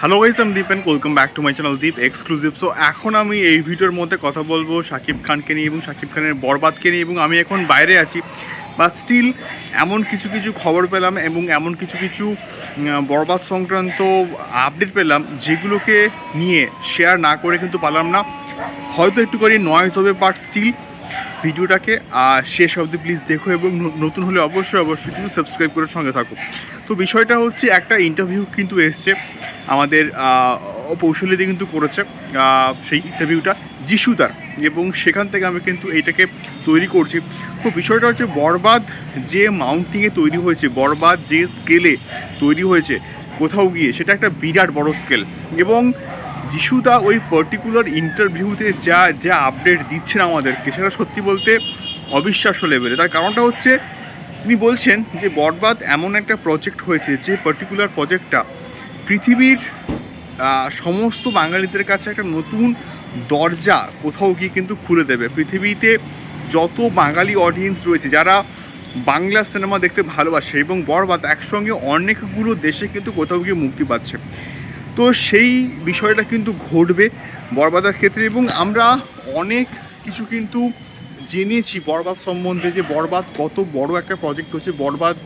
Hello guys আমি Deep and welcome back to my channel Deep exclusive so এখন আমি এই ভিডিওর মধ্যে কথা বলব শাকিব খানকে নিয়ে এবং শাকিব খানের বরবাদকে নিয়ে এবং আমি এখন বাইরে আছি। বা স্টিল, এমন কিছু কিছু খবর পেলাম এবং এমন কিছু কিছু বরবাদ সংক্রান্ত আপডেট পেলাম যেগুলোকে নিয়ে শেয়ার না করে কিন্তু পারলাম না। হয়তো একটু করে নয়েজ হবে বাট স্টিল ভিডিওটাকে শেষ অবধি প্লিজ দেখো এবং নতুন হলে অবশ্যই অবশ্যই কিন্তু সাবস্ক্রাইব করে সঙ্গে থাকো। তো বিষয়টা হচ্ছে, একটা ইন্টারভিউ কিন্তু এসছে, আমাদের পৌশলীতে কিন্তু করেছে সেই ইন্টারভিউটা যিশুদার। এবং সেখান থেকে আমি কিন্তু এইটাকে তৈরি করছি। তো বিষয়টা হচ্ছে, বরবাদ যে মাউন্টিংয়ে তৈরি হয়েছে, বরবাদ যে স্কেলে তৈরি হয়েছে, কোথাও গিয়ে, সেটা একটা বিরাট বড় স্কেল এবং যিশুদা ওই পার্টিকুলার ইন্টারভিউতে যা যা আপডেট দিচ্ছেন আমাদেরকে, সেটা সত্যি বলতে অবিশ্বাস্য লেভেলে তার কারণটা হচ্ছে, তিনি বলছেন যে বরবাদ এমন একটা প্রজেক্ট হয়েছে, যে পার্টিকুলার প্রজেক্টটা পৃথিবীর সমস্ত বাঙালিদের কাছে একটা নতুন দরজা কোথাও গিয়ে কিন্তু খুলে দেবে। পৃথিবীতে যত বাঙালি অডিয়েন্স রয়েছে, যারা বাংলা সিনেমা দেখতে ভালোবাসে এবং বরবাদ একসঙ্গে অনেকগুলো দেশে কিন্তু কোথাও গিয়ে মুক্তি পাচ্ছে। তো সেই বিষয়টা কিন্তু ঘটবে বরবাদের ক্ষেত্রে এবং আমরা অনেক কিছু কিন্তু জেনেছি বরবাদ সম্বন্ধে যে বরবাদ কত বড় একটা প্রজেক্ট হচ্ছে, বরবাদ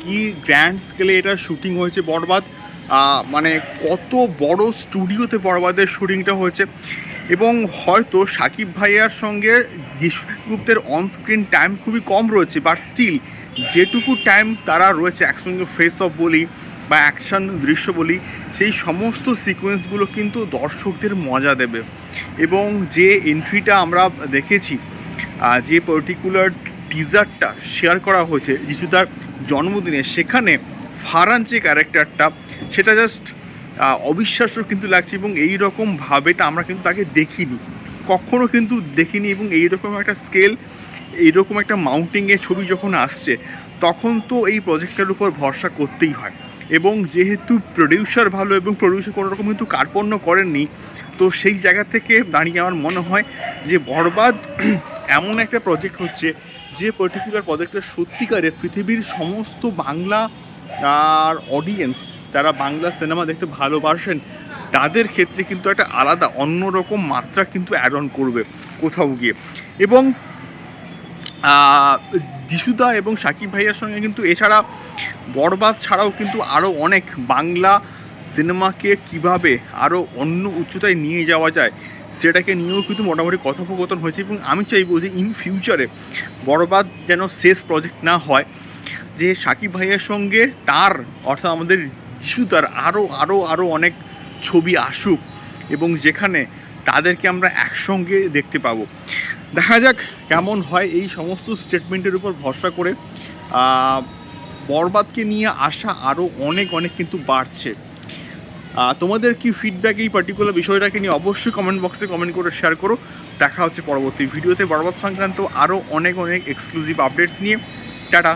কি গ্র্যান্ড স্কেলে এটার শুটিং হয়েছে, বরবাদ মানে কত বড় স্টুডিওতে বরবাদের শুটিংটা হয়েছে এবং হয়তো সাকিব ভাইয়ার সঙ্গে যিশুগুপ্তের অনস্ক্রিন টাইম খুবই কম রয়েছে বাট স্টিল যেটুকু টাইম তারা রয়েছে একসঙ্গে ফেস অফ বলি বা অ্যাকশন দৃশ্য বলি, সেই সমস্ত সিকোয়েন্সগুলো কিন্তু দর্শকদের মজা দেবে। এবং যে এন্ট্রিটা আমরা দেখেছি যে পার্টিকুলার টিজারটা শেয়ার করা হয়েছে যিশুদার জন্মদিনে, সেখানে ফারান যে ক্যারেক্টারটা সেটা জাস্ট অবিশ্বাস্য কিন্তু লাগছে এবং এই রকমভাবে তা আমরা কিন্তু তাকে দেখিনি। কখনো কিন্তু দেখিনি এবং এইরকম একটা স্কেল এইরকম একটা মাউন্টিংয়ের ছবি যখন আসছে, তখন তো এই প্রজেক্টটার উপর ভরসা করতেই হয়। এবং যেহেতু প্রডিউসার ভালো এবং প্রডিউসার কোনো রকম কিন্তু কার্পণ্য করেননি, তো সেই জায়গা থেকে দাঁড়িয়ে আমার মনে হয় যে বরবাদ এমন একটা প্রজেক্ট হচ্ছে যে পার্টিকুলার প্রজেক্টটা সত্যিকারে পৃথিবীর সমস্ত বাংলা আর অডিয়েন্স যারা বাংলা সিনেমা দেখতে ভালোবাসেন, তাদের ক্ষেত্রে কিন্তু একটা আলাদা, অন্যরকম মাত্রা কিন্তু অ্যাড অন করবে কোথাও গিয়ে। এবং যিশুদা এবং সাকিব ভাইয়ার সঙ্গে কিন্তু এছাড়া বরবাদ ছাড়াও কিন্তু আরও অনেক বাংলা সিনেমাকে কীভাবে আরও অন্য উচ্চতায় নিয়ে যাওয়া যায় সেটাকে নিয়েও কিন্তু মোটামুটি কথোপকথন হয়েছে এবং আমি চাইব যে ইন ফিউচারে বরবাদ যেন শেষ প্রজেক্ট না হয়, যে সাকিব ভাইয়ের সঙ্গে তার অর্থাৎ আমাদের যিশুদার আরও আরও আরও অনেক ছবি আসুক এবং যেখানে তাদেরকে আমরা একসঙ্গে দেখতে পাবো। দেখা যাক কেমন হয় এই সমস্ত স্টেটমেন্টের উপর ভরসা করে। বরবাদকে নিয়ে আসা আরও অনেক অনেক কিন্তু বাড়ছে। তোমাদের কি ফিডব্যাক এই পার্টিকুলার বিষয়টাকে নিয়ে অবশ্যই কমেন্ট বক্সে কমেন্ট করে শেয়ার করো। দেখা হচ্ছে পরবর্তী ভিডিওতে বরবাদ সংক্রান্ত আরও অনেক অনেক এক্সক্লুসিভ আপডেটস নিয়ে। টাটা।